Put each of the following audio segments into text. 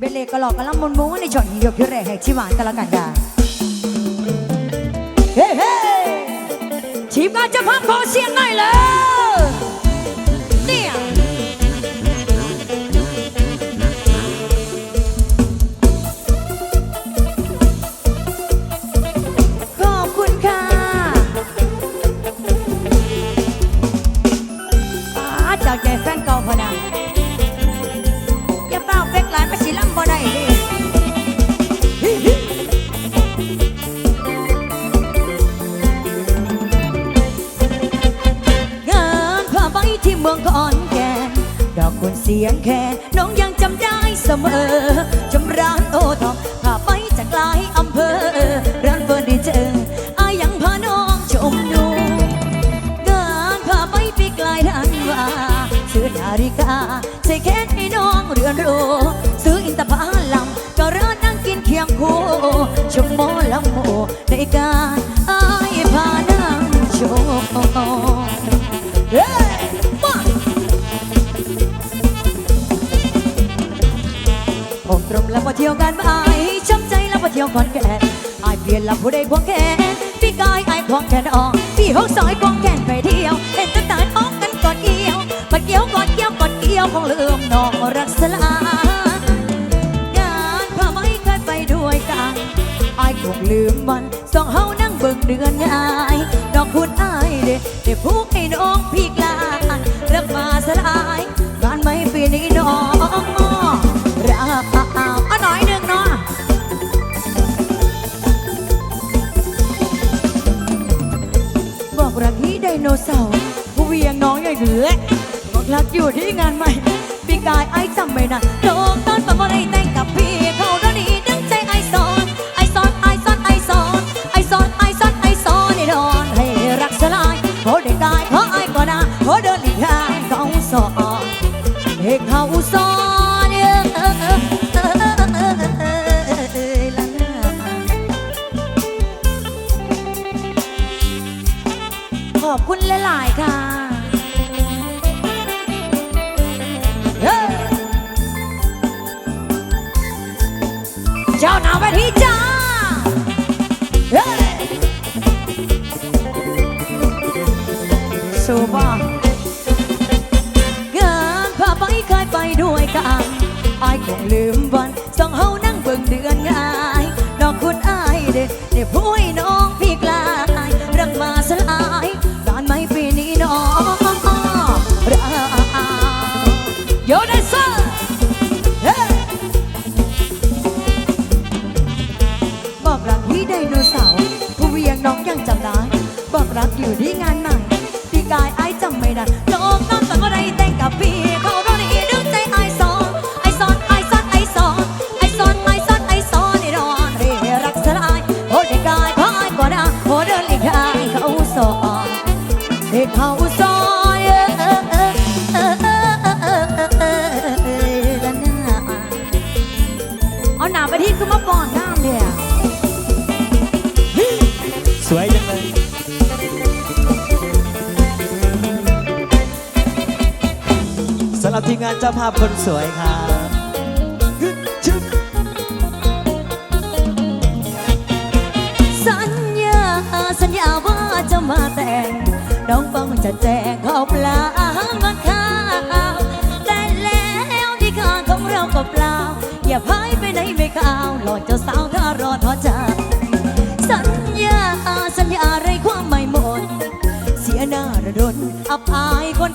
ಬೆಲೆ ಕಲೋಕಲ ಮುನ್ಮೋನೆ ಜೊನ್ನಿ ಯೋಗ್ಯರೆ ಹೆಚ್ಚಿ ಮಾತಲ ಕಂಡ ಹೇ ಹೇ ทีมงานจะพังขอเสียงหน่อยเลย องเรือนโรซื้ออินทผลัมก็ร้านนั่งกินเคียงคู่ชมโมลำโมในการอายพานั่งชมเฮ้ยมาผมตรงแล้วพอเที่ยวกันไปช้ำใจแล้วพอเที่ยวก่อนแก่อายเปลี่ยนลำผู้ใดควงแขนพี่กายอายควงแขนออกพี่หกซอยควงแขนไปเที่ยวเห็นตั้งแต่ออกกันก่อดเกี่ยว ดเกี่ยวกอดเกี่ยวกอดเกี่ยวของลืมน้องรักสลางานพาไม่เคยไปด้วยกันอายคงลืมมันสองเฮานั่งเบิ่งเดือนงายดอกคุณอายเด้ได้พูกให้น้องพี่กลานรักมาสลายงานไม่ปีนี้น้องรักเอาหน่อยหนึ่งเนาะบอกรักที่ไดโนเสาร์ผู้เวียงน้องใหญ่เหนือ อยู่ที่งานใหม่ปีกายไอ้จำไม่นานโดนตอนปะบ่ได้แต่งกับพี่เขาโดนดีดึงใจไอ้สอนไอ้สอนไอ้สอนไอ้สอนไอ้สอนไอ้สอนไอ้สอนนี่นอนให้รักสลายเขอได้กายขอไอ้ก็นาขอเดินหลีกทางเขาสอนให้เขาสอนเออเออเออเออนขอบคุณหลาย ๆ ค่ะ เด็เด็กผู้ให้น้องพี่กลายรักมาสลายการไม่ปีนี้น้องรักโยนเซอร์บอกรักที่ไดโนเสาร์ผู้เวียงน้องยังจำได้บอกรักอยู่ที่งานใหม่พี่กาย สวยจังเลยสำหรับทีมงานเจ้าภาพคนสวยครับสัญญาสัญญาว่าจะมาแต่งน้องฟังจะแจ้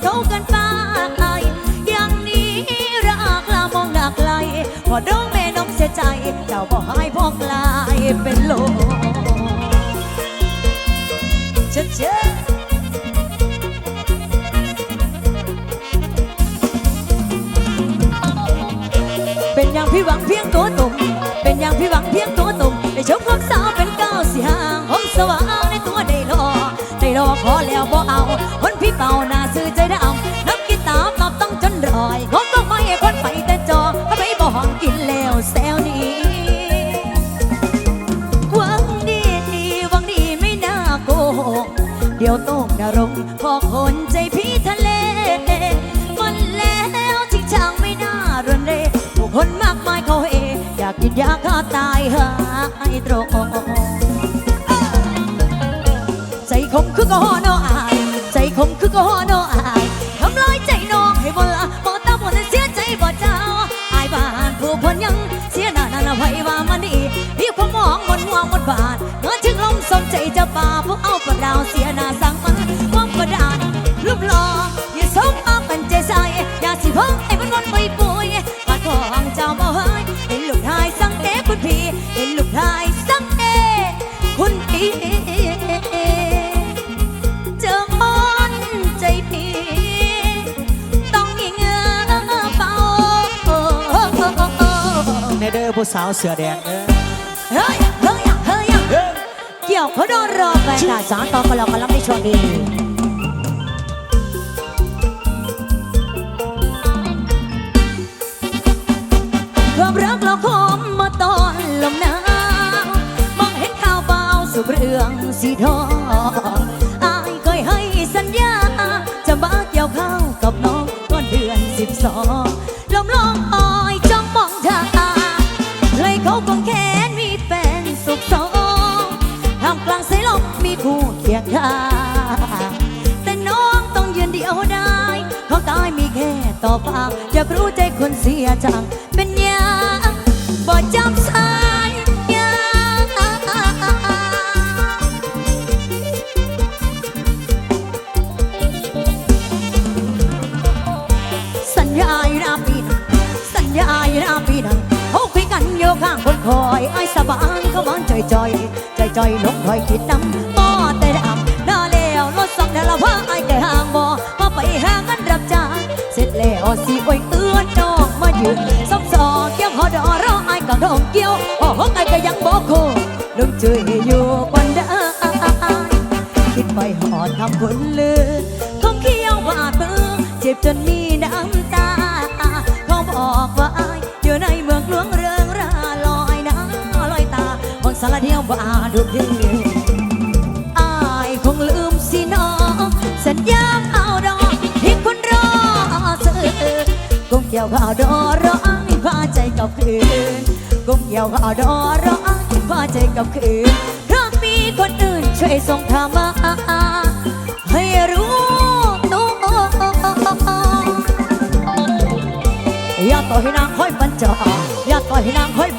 ายคนเขากันไปอย่างนี้รักลามองหนักไกลพอน้องแม่น้องเสียใจ เจ้าบอกให้พ่อกลายเป็นโลเจ๊เจ๊เป็นอย่างพี่หวังเพียงตัวตุ่มเป็นอย่างพี่หวังเพียงตัวตุ่มได้ชมความสาวเป็นก้าวสีหางห้องสว่างในตัวได้รอได้รอขอแล้วบ่เอาคนพี่เป่านา เดี๋ยวโต้งนรกพอคนใจพี่ทะเล มันแล้วจริงจังไม่น่ารนเรผู้คนมากมายเขาเอ อยากกินยาฆ่าตายหายตรงใจคมคือก็ฮอนออาย ใจคมคือก็ฮอน อย่าสิพ้องให้มันวันไปป่วยปาดของเจ้าบ่เฮ้ยเห็นลูกชายสังเอคุณพี่เห็นลูกชายสังเอคุณพี่เจอคนใจพี่ต้องยิงเป่าในเด้อผู้สาวเสือแดงเด้อเฮ้ยเฮ้ยเฮ้ยเฮ้ยเกี่ยวเขาโดนรอแฟนค่ะสารต่อกันเรากำลังไม่ชวนดีความุเรื่องสีทองอายเคยให้สัญญา จะมาเกี่ยวข้าวกับน้องก่อนเดือนสิบสองลมลองออยจ้องมองทางเลยเขาคงแค้นมีแฟนสุขสองท่ามกลางสายลมมีคู่เคียงข้าแต่น้องต้องยืนเดียวได้เขาตายมีแค่ต่อปากอยากรู้ใจคนเสียจัง อยอ้างคอยไอ้สบานเขาบานจอยจอยจอยจอยลงคอยคิดน้ำบ่แต่ดำน้าแล้วรถสองเดลว่าไอ้แก่ห่างบ่มาไปหางกันรับจ้าเสร็จแล้วสิโอ้ยเอื้อนน้องมายืนซบซอเกี่ยวหอดอรอไอ้กับน้องเกี่ยวพอห้องไอ้ก็ยังบอกโคลุงช่วยอยู่กันได้คิดไปหอดคำคนลือคงเคี้ยวบาดมือเจ็บจนมีน้ำ สารเดียวบาดุดีอายคงลืมสิน้องสัญญาเอาดอกที่คุณรอซื้อคงเกี่ยวข่าวดอรออายพาใจกับคืนคงเกี่ยวข่าวดอรออายพาใจกับคืนเพราะมีคนอื่นช่วยส่งข่ามาให้รู้ตัวอย่าต่อให้นางคอยปัญจาอย่าต่อให้นางคอย